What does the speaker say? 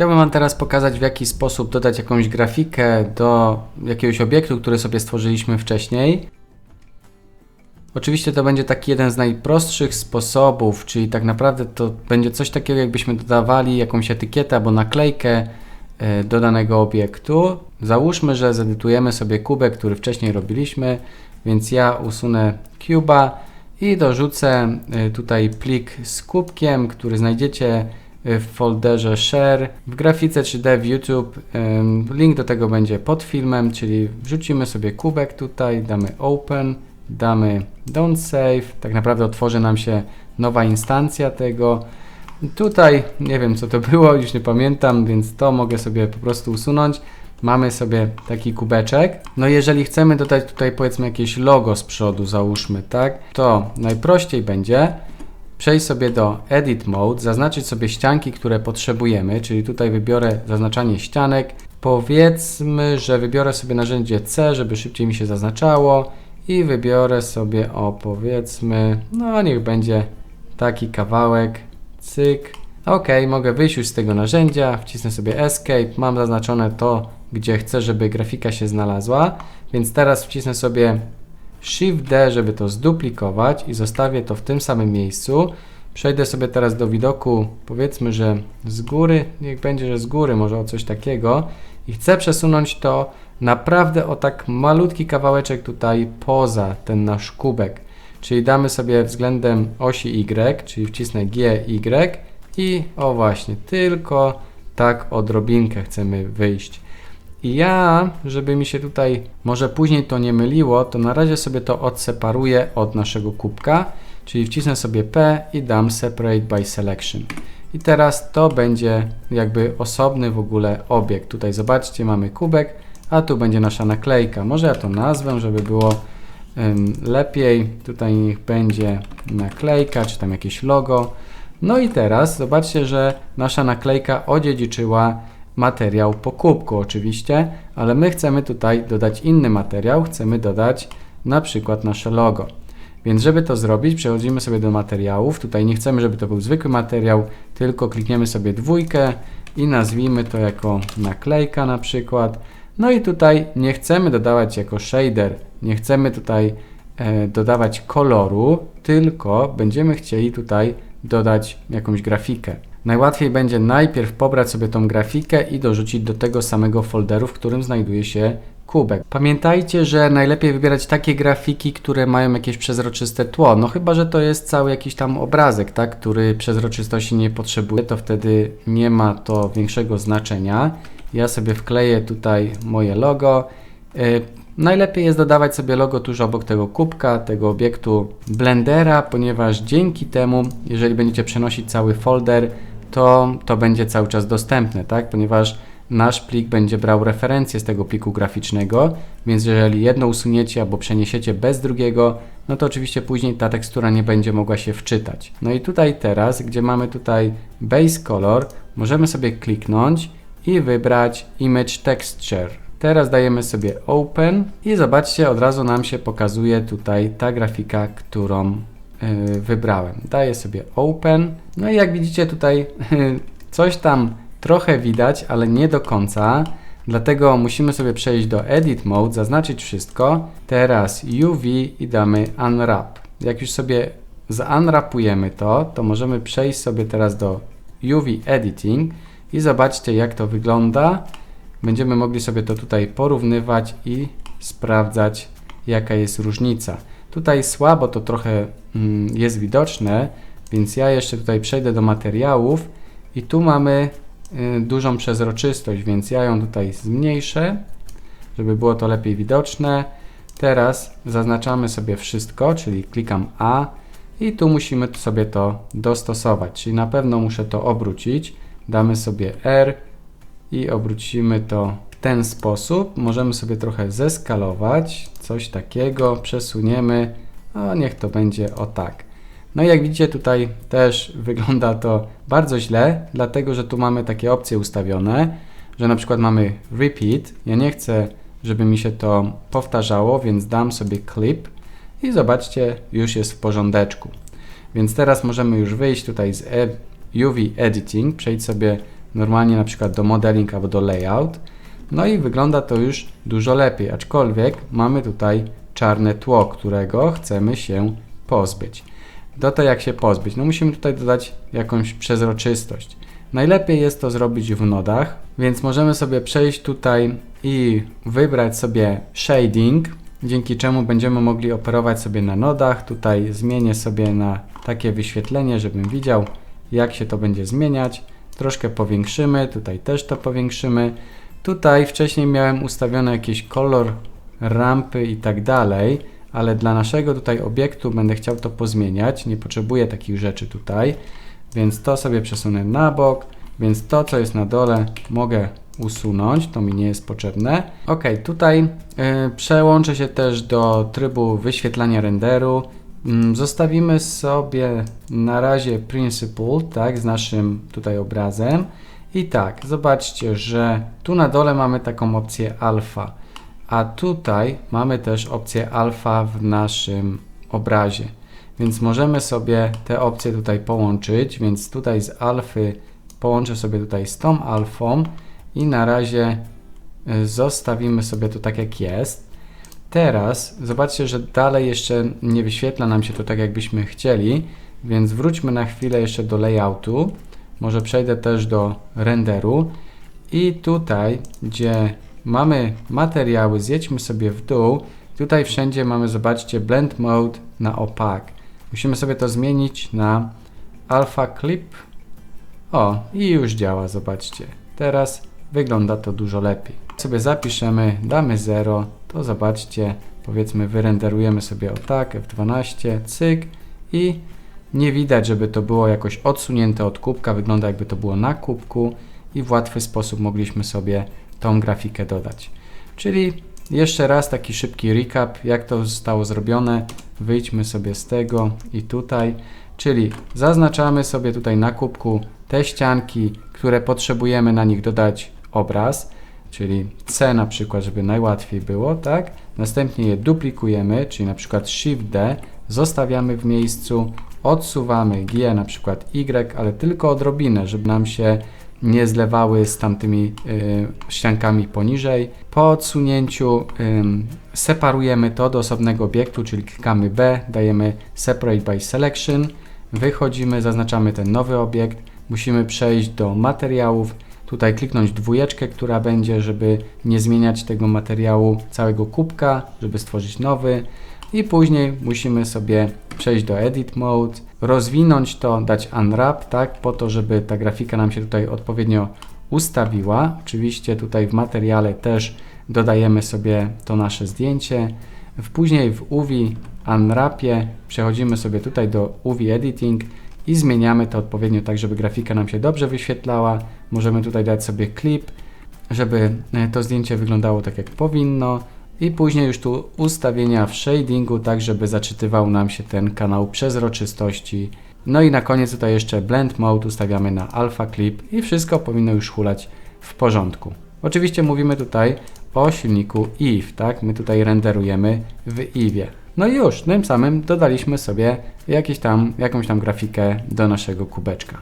Chciałbym Wam teraz pokazać, w jaki sposób dodać jakąś grafikę do jakiegoś obiektu, który sobie stworzyliśmy wcześniej. Oczywiście to będzie taki jeden z najprostszych sposobów, czyli tak naprawdę to będzie coś takiego, jakbyśmy dodawali jakąś etykietę albo naklejkę e, do danego obiektu. Załóżmy, że zedytujemy sobie kubek, który wcześniej robiliśmy, więc ja usunę cuba i dorzucę e, tutaj plik z kubkiem, który znajdziecie w folderze share w grafice 3D w YouTube. Link do tego będzie pod filmem, czyli wrzucimy sobie kubek tutaj, damy open, damy don't save. Tak naprawdę otworzy nam się nowa instancja tego. Tutaj nie wiem co to było, już nie pamiętam, więc to mogę sobie po prostu usunąć. Mamy sobie taki kubeczek. No jeżeli chcemy dodać tutaj powiedzmy jakieś logo z przodu, załóżmy, tak, to najprościej będzie przejść sobie do Edit Mode, zaznaczyć sobie ścianki, które potrzebujemy, czyli tutaj wybiorę zaznaczanie ścianek. Powiedzmy, że wybiorę sobie narzędzie C, żeby szybciej mi się zaznaczało i wybiorę sobie o powiedzmy, no niech będzie taki kawałek, cyk. Ok, mogę wyjść już z tego narzędzia, wcisnę sobie Escape, mam zaznaczone to, gdzie chcę, żeby grafika się znalazła, więc teraz wcisnę sobie Shift D, żeby to zduplikować i zostawię to w tym samym miejscu. Przejdę sobie teraz do widoku, powiedzmy, że z góry, niech będzie, że z góry, może o coś takiego i chcę przesunąć to naprawdę o tak malutki kawałeczek tutaj poza ten nasz kubek. Czyli damy sobie względem osi Y, czyli wcisnę G, Y i o właśnie, tylko tak odrobinkę chcemy wyjść. I ja, żeby mi się tutaj może później to nie myliło, to na razie sobie to odseparuję od naszego kubka, czyli wcisnę sobie P i dam Separate by Selection. I teraz to będzie jakby osobny w ogóle obiekt. Tutaj zobaczcie, mamy kubek, a tu będzie nasza naklejka. Może ja to nazwę, żeby było um, lepiej. Tutaj niech będzie naklejka, czy tam jakieś logo. No i teraz zobaczcie, że nasza naklejka odziedziczyła materiał po kubku oczywiście, ale my chcemy tutaj dodać inny materiał, chcemy dodać na przykład nasze logo. Więc żeby to zrobić, przechodzimy sobie do materiałów. Tutaj nie chcemy, żeby to był zwykły materiał, tylko klikniemy sobie dwójkę i nazwijmy to jako naklejka na przykład. No i tutaj nie chcemy dodawać jako shader, nie chcemy tutaj e, dodawać koloru, tylko będziemy chcieli tutaj dodać jakąś grafikę. Najłatwiej będzie najpierw pobrać sobie tą grafikę i dorzucić do tego samego folderu, w którym znajduje się kubek. Pamiętajcie, że najlepiej wybierać takie grafiki, które mają jakieś przezroczyste tło. No chyba, że to jest cały jakiś tam obrazek, tak, który przezroczystości nie potrzebuje, to wtedy nie ma to większego znaczenia. Ja sobie wkleję tutaj moje logo. Y, najlepiej jest dodawać sobie logo tuż obok tego kubka, tego obiektu Blendera, ponieważ dzięki temu, jeżeli będziecie przenosić cały folder, to to będzie cały czas dostępne, tak? Ponieważ nasz plik będzie brał referencję z tego pliku graficznego, więc jeżeli jedno usuniecie albo przeniesiecie bez drugiego, no to oczywiście później ta tekstura nie będzie mogła się wczytać. No i tutaj teraz, gdzie mamy tutaj base color, możemy sobie kliknąć i wybrać image texture. Teraz dajemy sobie open i zobaczcie, od razu nam się pokazuje tutaj ta grafika, którą wybrałem. Daję sobie open. No i jak widzicie tutaj coś tam trochę widać, ale nie do końca. Dlatego musimy sobie przejść do Edit Mode, zaznaczyć wszystko. Teraz UV i damy Unwrap. Jak już sobie zunwrapujemy to, to możemy przejść sobie teraz do UV Editing i zobaczcie jak to wygląda. Będziemy mogli sobie to tutaj porównywać i sprawdzać jaka jest różnica. Tutaj słabo to trochę mm, jest widoczne, więc ja jeszcze tutaj przejdę do materiałów i tu mamy y, dużą przezroczystość, więc ja ją tutaj zmniejszę, żeby było to lepiej widoczne. Teraz zaznaczamy sobie wszystko, czyli klikam A i tu musimy sobie to dostosować, czyli na pewno muszę to obrócić. Damy sobie R i obrócimy to ten sposób. Możemy sobie trochę zeskalować, coś takiego, przesuniemy, a niech to będzie o tak. No i jak widzicie tutaj też wygląda to bardzo źle, dlatego że tu mamy takie opcje ustawione, że na przykład mamy repeat. Ja nie chcę, żeby mi się to powtarzało, więc dam sobie clip i zobaczcie, już jest w porządeczku. Więc teraz możemy już wyjść tutaj z UV Editing, przejść sobie normalnie na przykład do modeling albo do layout. No i wygląda to już dużo lepiej, aczkolwiek mamy tutaj czarne tło, którego chcemy się pozbyć. Do to jak się pozbyć? No musimy tutaj dodać jakąś przezroczystość. Najlepiej jest to zrobić w nodach, więc możemy sobie przejść tutaj i wybrać sobie shading, dzięki czemu będziemy mogli operować sobie na nodach. Tutaj zmienię sobie na takie wyświetlenie, żebym widział jak się to będzie zmieniać. Troszkę powiększymy, tutaj też to powiększymy. Tutaj wcześniej miałem ustawione jakiś kolor rampy i tak dalej, ale dla naszego tutaj obiektu będę chciał to pozmieniać. Nie potrzebuję takich rzeczy tutaj, więc to sobie przesunę na bok, więc to co jest na dole mogę usunąć, to mi nie jest potrzebne. Ok, tutaj y, przełączę się też do trybu wyświetlania renderu. Mm, Zostawimy sobie na razie Principle, tak, z naszym tutaj obrazem. I tak, zobaczcie, że tu na dole mamy taką opcję alfa, a tutaj mamy też opcję alfa w naszym obrazie. Więc możemy sobie te opcje tutaj połączyć, więc tutaj z alfy połączę sobie tutaj z tą alfą i na razie y, zostawimy sobie to tak jak jest. Teraz zobaczcie, że dalej jeszcze nie wyświetla nam się to tak jakbyśmy chcieli, więc wróćmy na chwilę jeszcze do layoutu. Może przejdę też do renderu i tutaj, gdzie mamy materiały, zjedźmy sobie w dół. Tutaj wszędzie mamy, zobaczcie, blend mode na opaque. Musimy sobie to zmienić na alpha clip. O, i już działa, zobaczcie. Teraz wygląda to dużo lepiej. Sobie zapiszemy, damy 0, to zobaczcie, powiedzmy wyrenderujemy sobie o tak, F12, cyk i nie widać, żeby to było jakoś odsunięte od kubka, wygląda jakby to było na kubku i w łatwy sposób mogliśmy sobie tą grafikę dodać. Czyli jeszcze raz taki szybki recap, jak to zostało zrobione. Wyjdźmy sobie z tego i tutaj, czyli zaznaczamy sobie tutaj na kubku te ścianki, które potrzebujemy na nich dodać obraz, czyli C na przykład, żeby najłatwiej było, tak? Następnie je duplikujemy, czyli na przykład Shift D, zostawiamy w miejscu, odsuwamy G na przykład Y, ale tylko odrobinę, żeby nam się nie zlewały z tamtymi y, ściankami poniżej. Po odsunięciu y, separujemy to do osobnego obiektu, czyli klikamy B, dajemy Separate by Selection, wychodzimy, zaznaczamy ten nowy obiekt, musimy przejść do materiałów, tutaj kliknąć dwójeczkę, która będzie, żeby nie zmieniać tego materiału całego kubka, żeby stworzyć nowy i później musimy sobie przejść do Edit Mode, rozwinąć to, dać Unwrap, tak, po to, żeby ta grafika nam się tutaj odpowiednio ustawiła. Oczywiście tutaj w materiale też dodajemy sobie to nasze zdjęcie. Później w UV Unwrapie przechodzimy sobie tutaj do UV Editing i zmieniamy to odpowiednio tak, żeby grafika nam się dobrze wyświetlała. Możemy tutaj dać sobie klip, żeby e, to zdjęcie wyglądało tak jak powinno i później już tu ustawienia w shadingu, tak żeby zaczytywał nam się ten kanał przezroczystości. No i na koniec tutaj jeszcze blend mode ustawiamy na alpha clip i wszystko powinno już hulać w porządku. Oczywiście mówimy tutaj o silniku EVE, tak? My tutaj renderujemy w EVE. No i już, tym samym dodaliśmy sobie jakieś tam, jakąś tam grafikę do naszego kubeczka.